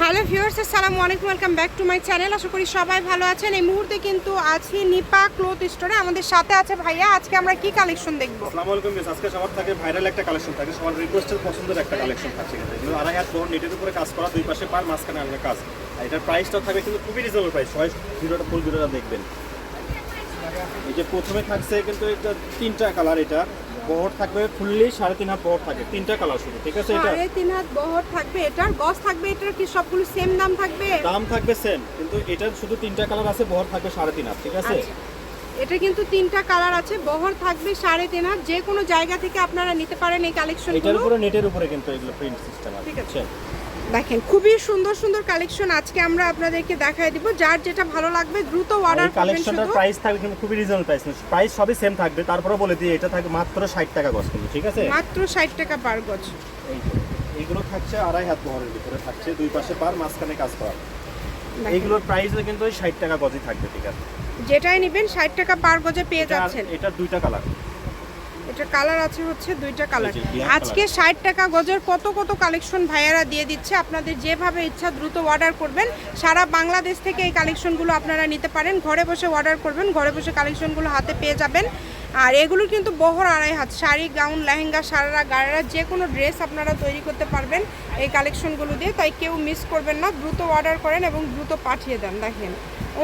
Hello viewers, আসসালামু আলাইকুম, welcome back to my channel. আশা করি সবাই ভালো আছেন। এই মুহূর্তে কিন্তু আছি নিপা ক্লোথ স্টোরে। আমাদের সাথে আছে ভাইয়া, আজকে আমরা কি কালেকশন দেখব? আসসালামু আলাইকুম মিস আজকে সবার থাকে ভাইরাল একটা কালেকশন থাকে। সবার রিকোয়েস্টের পছন্দের একটা কালেকশন থাকছে কিন্তু আড়াই হাত বড় নেটের উপরে কাজ করা, দুই পাশে পার মাঝখানে আলাদা কাজ। এটার প্রাইসটাও থাকবে কিন্তু খুবই রিজনেবল প্রাইস সবাই ভিডিওটা ফুল ভিডিওটা দেখবেন। এই যে প্রথমে থাকছে কিন্তু এটা তিনটা কালার এটা। বহর থাকবে ফুললি সাড়ে তিন হাত বহর থাকে তিনটা কালার শুধু ঠিক আছে? এটা সাড়ে তিন হাত বহর থাকবে এটার গস থাকবে এটার কি সবগুলো সেম দাম থাকবে? দাম থাকবে সেম কিন্তু এটার শুধু তিনটা কালার আছে বহর থাকবে সাড়ে তিন হাত ঠিক আছে? আচ্ছা। এটা কিন্তু তিনটা কালার আছে। বহর থাকবে সাড়ে তিন হাত। যে কোনো জায়গা থেকে আপনারা নিতে পারেন এই কালেকশন এটার উপরে নেটের উপরে কিন্তু এগুলো প্রিন্ট সিস্টেম আছে। ঠিক আছে। দেখেন খুবই সুন্দর সুন্দর কালেকশন আজকে আমরা আপনাদেরকে দেখায় দিব। যার যেটা ভালো লাগবে দ্রুত অর্ডার করবেন কালেকশনটার প্রাইস থাকবে কিন্তু খুবই রিজনেবল প্রাইস প্রাইস সবই সেম থাকবে। তারপরে বলে দিই এটা থাকবে মাত্র ষাট টাকা গজ কিন্তু ঠিক আছে? মাত্র ষাট টাকা পার গজ। এই এইগুলো থাকছে আড়াই হাত বহরের ভিতরে থাকছে দুই পাশে পার মাঝখানে কাজ করা। দেখেন। এইগুলোর প্রাইস কিন্তু ওই ষাট টাকা গজই থাকবে ঠিক আছে? যেটাই নেবেন ষাট টাকা পার গজে পেয়ে যাচ্ছেন। এটা দুইটা কালার এটা কালার আছে হচ্ছে দুইটা কালার আজকে ষাট টাকা গজের কত কত কালেকশন ভাইয়ারা দিয়ে দিচ্ছে আপনাদের যেভাবে ইচ্ছা দ্রুত অর্ডার করবেন। সারা বাংলাদেশ থেকে এই কালেকশনগুলো আপনারা নিতে পারেন। ঘরে বসে অর্ডার করবেন ঘরে বসে কালেকশনগুলো হাতে পেয়ে যাবেন। আর এগুলো কিন্তু বহর আড়াই হাত শাড়ি গাউন লেহেঙ্গা সারারা গাড়ারা যে কোনো ড্রেস আপনারা তৈরি করতে পারবেন। এই কালেকশনগুলো দিয়ে, তাই কেউ মিস করবেন না। দ্রুত অর্ডার করেন এবং দ্রুত পাঠিয়ে দেন। দেখেন,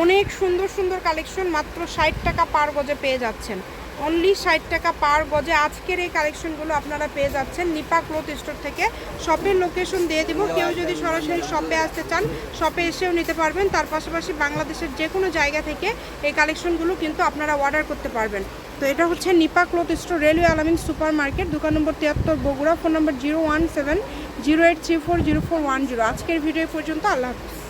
অনেক সুন্দর সুন্দর কালেকশন, মাত্র ষাট টাকা পার গজে পেয়ে যাচ্ছেন। অনলি ষাট টাকা পার গজে আজকের এই কালেকশনগুলো আপনারা পেয়ে যাচ্ছেন। নিপা ক্লোথ স্টোর থেকে শপের লোকেশন দিয়ে দিব। কেউ যদি সরাসরি শপে আসতে চান, শপে এসেও নিতে পারবেন। তার পাশাপাশি বাংলাদেশের যে কোনো জায়গা থেকে এই কালেকশনগুলো কিন্তু আপনারা অর্ডার করতে পারবেন। তো এটা হচ্ছে Nipa cloth store railway Alamin super market দোকান নম্বর তিয়াত্তর, Bogura, phone number zero one seven zero eight three four zero four one zero. আজকের ভিডিও পর্যন্ত আল্লাহ হাফিজ।